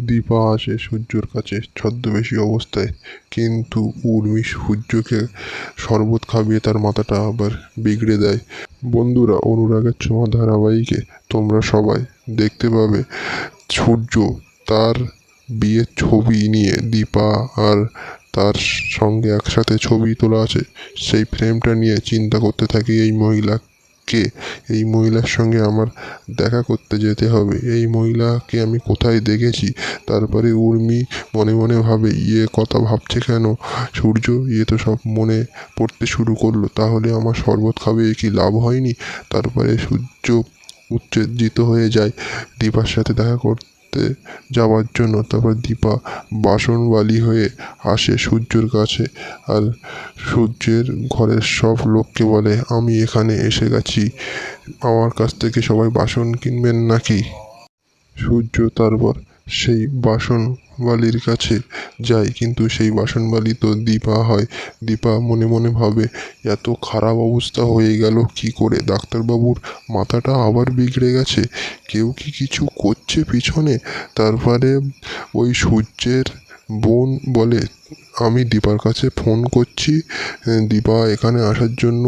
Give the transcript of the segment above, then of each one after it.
দীপা আসে সূর্যর কাছে ছদ্মবেশী অবস্থায়। কিন্তু উর্মি সূর্যকে শরবত খাবিয়ে তার মাথাটা আবার বিগড়ে দেয়। বন্ধুরা, অনুরাগের ছোঁয়া ধারাবাহিকে তোমরা সবাই দেখতে পাবে সূর্য তার বিয়ের ছবি নিয়ে দীপা আর তার সঙ্গে একসাথে ছবি তোলা আছে। সেই ফ্রেমটা নিয়ে চিন্তা করতে থাকে এই মহিলাকে এই মহিলার সঙ্গে আমার দেখা করতে যেতে হবে? এই মহিলাকে আমি কোথায় দেখেছি? তারপরে উর্মি মনে মনে ভাবে ইয়ে কথা ভাবছে কেন? সূর্য ইয়ে তো সব মনে পড়তে শুরু করল। তাহলে আমার শরবত খাবে কি লাভ হয়নি? তারপরে সূর্য উত্তেজিত হয়ে যায়। দীপার সাথে দেখা করতে যাওয়ার জন্য তারপর দীপা বাসনবালি হয়ে আসে সূর্যর কাছে। আর সূর্যের ঘরের সব লোককে বলে, আমি এখানে এসে গেছি। আমার কাছ থেকে সবাই বাসন কিনবেন নাকি? সূর্য তারপর সেই বাসনবালির কাছে যায় কিন্তু সেই বাসনবালি তো দীপা হয়। দীপা মনে মনে ভাবে, এত খারাপ অবস্থা হয়ে গেল, কি করে? ডাক্তারবাবুর মাথাটা আবার বিগড়ে গেছে। কেউ কি কিছু করছে পিছনে? তারপরে ওই সূর্যের বোন বলে, আমি দীপার কাছে ফোন করছি। দীপা এখানে আসার জন্য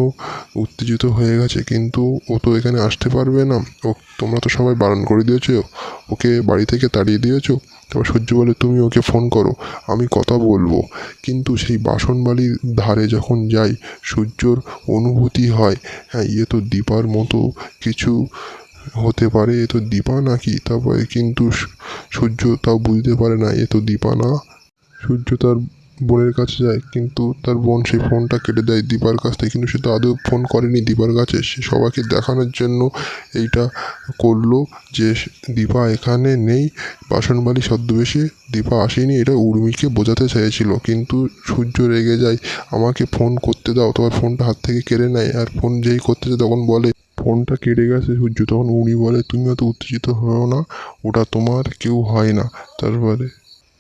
উত্তেজিত হয়ে গেছে, কিন্তু ও তো এখানে আসতে পারবে না। ও, তোমরা তো সবাই বারণ করে দিয়েছ। ওকে বাড়ি থেকে তাড়িয়ে দিয়েছ। তারপর সূর্য বলে তুমি ওকে ফোন করো, আমি কথা বলব। কিন্তু সেই বাসনবালির ধারে যখন যাই, সূর্যর অনুভূতি হয় হ্যাঁ ইয়ে তো দীপার মতো কিছু হতে পারে, এ তো দীপা নাকি? তারপরে কিন্তু সূর্য তাও বুঝতে পারে না, এ তো দীপা না। সূর্য তার বোনের কাছে যায়, কিন্তু তার বোন সেই ফোনটা কেটে দেয় দীপার কাছ থেকে। কিন্তু সে তো আদৌ ফোন করেনি দীপার কাছে। সে সবাইকে দেখানোর জন্য এইটা করল যে দীপা এখানে নেই। বাসনবালি ছদ্মবেশে দীপা আসেনি। এটা উর্মিকে বোঝাতে চেয়েছিল কিন্তু সূর্য রেগে যায়, আমাকে ফোন করতে দাও। তোমার ফোনটা হাত থেকে কেড়ে নেয়। আর ফোন যেই করতে তখন বলে, ফোনটা কেড়ে গেছে সূর্য। তখন উনি বলে, তুমি অত উত্তেজিত হও না। ওটা তোমার কেউ হয় না। তারপরে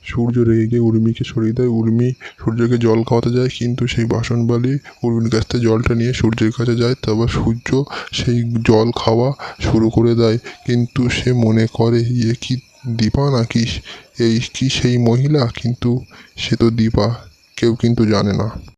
সূর্য রেগে গিয়ে উর্মিকে সরিয়ে দেয়। উর্মি সূর্যকে জল খাওয়াতে যায়, কিন্তু সেই বাসনবালি উর্মির কাছ থেকে জলটা নিয়ে সূর্যের কাছে যায়। তারপর সূর্য সেই জল খাওয়া শুরু করে দেয়, কিন্তু সে মনে করে ইয়ে কি দীপা নাকি? এই কি সেই মহিলা? কিন্তু সে তো দীপা, কেউ কিন্তু জানে না।